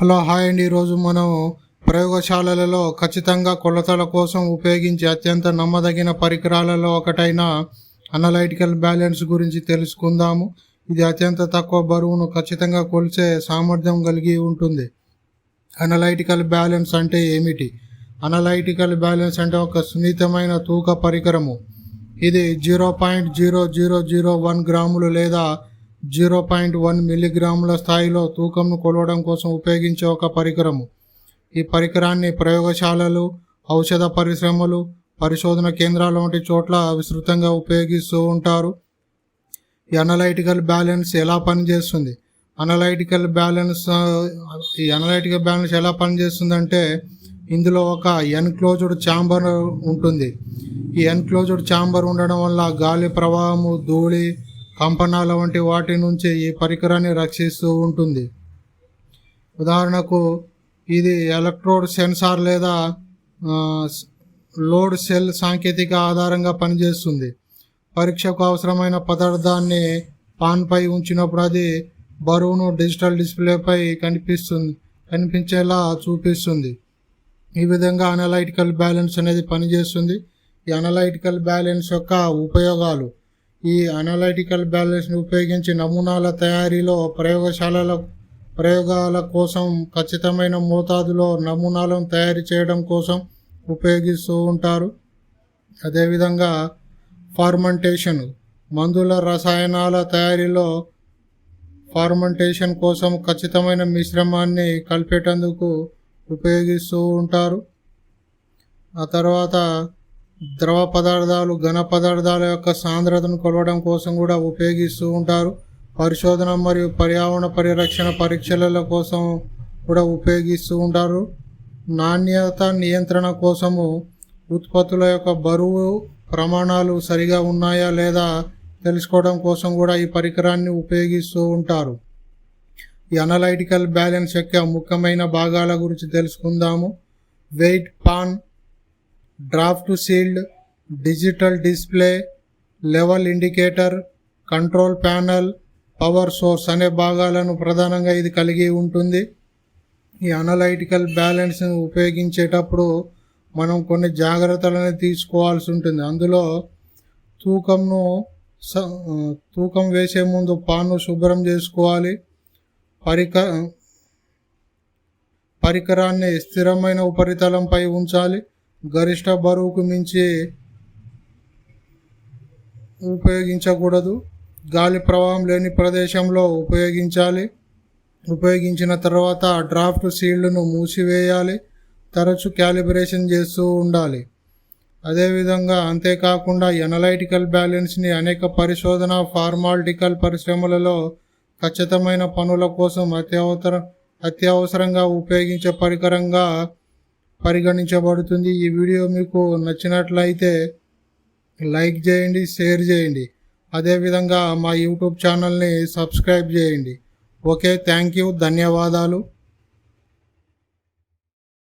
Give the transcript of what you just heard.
Hello hi అండి. ఈరోజు మనం ప్రయోగశాలలలో ఖచ్చితంగా కొలతల కోసం ఉపయోగించే అత్యంత నమ్మదగిన పరికరాలలో ఒకటైన అనలైటికల్ బ్యాలెన్స్ గురించి తెలుసుకుందాము. ఇది అత్యంత తక్కువ బరువును ఖచ్చితంగా కొలిచే సామర్థ్యం కలిగి ఉంటుంది. అనలైటికల్ బ్యాలెన్స్ అంటే ఏమిటి? అనలైటికల్ బ్యాలెన్స్ అంటే ఒక సున్నితమైన తూక పరికరము. ఇది zero point zero zero zero one గ్రాములు లేదా జీరో పాయింట్ వన్ మిల్లీగ్రాముల స్థాయిలో తూకంను కొలవడం కోసం ఉపయోగించే ఒక పరికరము. ఈ పరికరాన్ని ప్రయోగశాలలు ఔషధ పరిశ్రమలు పరిశోధన కేంద్రాలు వంటి చోట్ల విస్తృతంగా ఉపయోగిస్తూ ఉంటారు. ఈ అనలైటికల్ బ్యాలెన్స్ ఎలా పనిచేస్తుంది? అనలైటికల్ బ్యాలెన్స్ ఈ అనలైటికల్ బ్యాలెన్స్ ఎలా పనిచేస్తుందంటే ఇందులో ఒక ఎన్క్లోజ్డ్ ఛాంబర్ ఉంటుంది. ఈ ఎన్క్లోజ్డ్ ఛాంబర్ ఉండడం వల్ల గాలి ప్రవాహము ధూళి కంపనాల వంటి వాటి నుంచి ఈ పరికరాన్ని రక్షిస్తూ ఉంటుంది. ఉదాహరణకు ఇది ఎలక్ట్రోడ్ సెన్సార్ లేదా లోడ్ సెల్ సాంకేతిక ఆధారంగా పనిచేస్తుంది. పరీక్షకు అవసరమైన పదార్థాన్ని పాన్పై ఉంచినప్పుడు అది బరువును డిజిటల్ డిస్ప్లేపై కనిపిస్తుంది కనిపించేలా చూపిస్తుంది. ఈ విధంగా అనలైటికల్ బ్యాలెన్స్ అనేది పనిచేస్తుంది. ఈ అనలైటికల్ బ్యాలెన్స్ యొక్క ఉపయోగాలు ఈ అనలైటికల్ బ్యాలెన్స్ని ఉపయోగించి నమూనాల తయారీలో ప్రయోగశాలల ప్రయోగాల కోసం ఖచ్చితమైన మోతాదులో నమూనాలను తయారు చేయడం కోసం ఉపయోగిస్తూ ఉంటారు. అదేవిధంగా ఫార్మంటేషన్ మందుల రసాయనాల తయారీలో ఫార్మంటేషన్ కోసం ఖచ్చితమైన మిశ్రమాన్ని కలిపేటందుకు ఉపయోగిస్తూ ఉంటారు. ఆ తర్వాత ద్రవ పదార్థాలు ఘన పదార్థాల యొక్క సాంద్రతను కొలవడం కోసం కూడా ఉపయోగిస్తూ ఉంటారు. పరిశోధన మరియు పర్యావరణ పరిరక్షణ పరీక్షల కోసం కూడా ఉపయోగిస్తూ ఉంటారు. నాణ్యత నియంత్రణ కోసము ఉత్పత్తుల యొక్క బరువు ప్రమాణాలు సరిగా ఉన్నాయా లేదా తెలుసుకోవడం కోసం కూడా ఈ పరికరాన్ని ఉపయోగిస్తూ ఉంటారు. ఈ అనలైటికల్ బ్యాలెన్స్ యొక్క ముఖ్యమైన భాగాల గురించి తెలుసుకుందాము. Weight pan draft sealed digital display level indicator control panel power source అనే భాగాలను ప్రధానంగా ఇది కలిగి ఉంటుంది. ఈ అనలైటికల్ బ్యాలెన్స్ని ఉపయోగించేటప్పుడు మనం కొన్ని జాగ్రత్తలను తీసుకోవాల్సి ఉంటుంది. అందులో తూకంను స తూకం వేసే ముందు పాన్ను శుభ్రం చేసుకోవాలి. పరిక పరికరాన్ని స్థిరమైన ఉపరితలంపై ఉంచాలి. గరిష్ట బరువుకు మించి ఉపయోగించకూడదు. గాలి ప్రవాహం లేని ప్రదేశంలో ఉపయోగించాలి. ఉపయోగించిన తర్వాత డ్రాఫ్ట్ సీల్డ్ను మూసివేయాలి. తరచు క్యాలిబ్రేషన్ చేస్తూ ఉండాలి. అదేవిధంగా అంతేకాకుండా ఎనలైటికల్ బ్యాలెన్స్ని అనేక పరిశోధన ఫార్మాలిటికల్ పరిశ్రమలలో ఖచ్చితమైన పనుల కోసం అత్యవసర అత్యవసరంగా ఉపయోగించే పరికరంగా పరిగణించబడుతుంది. ఈ వీడియో మీకు నచ్చినట్లయితే లైక్ చేయండి షేర్ చేయండి. అదేవిధంగా మా యూట్యూబ్ ఛానల్ని సబ్స్క్రైబ్ చేయండి. ఓకే థ్యాంక్ యూ ధన్యవాదాలు.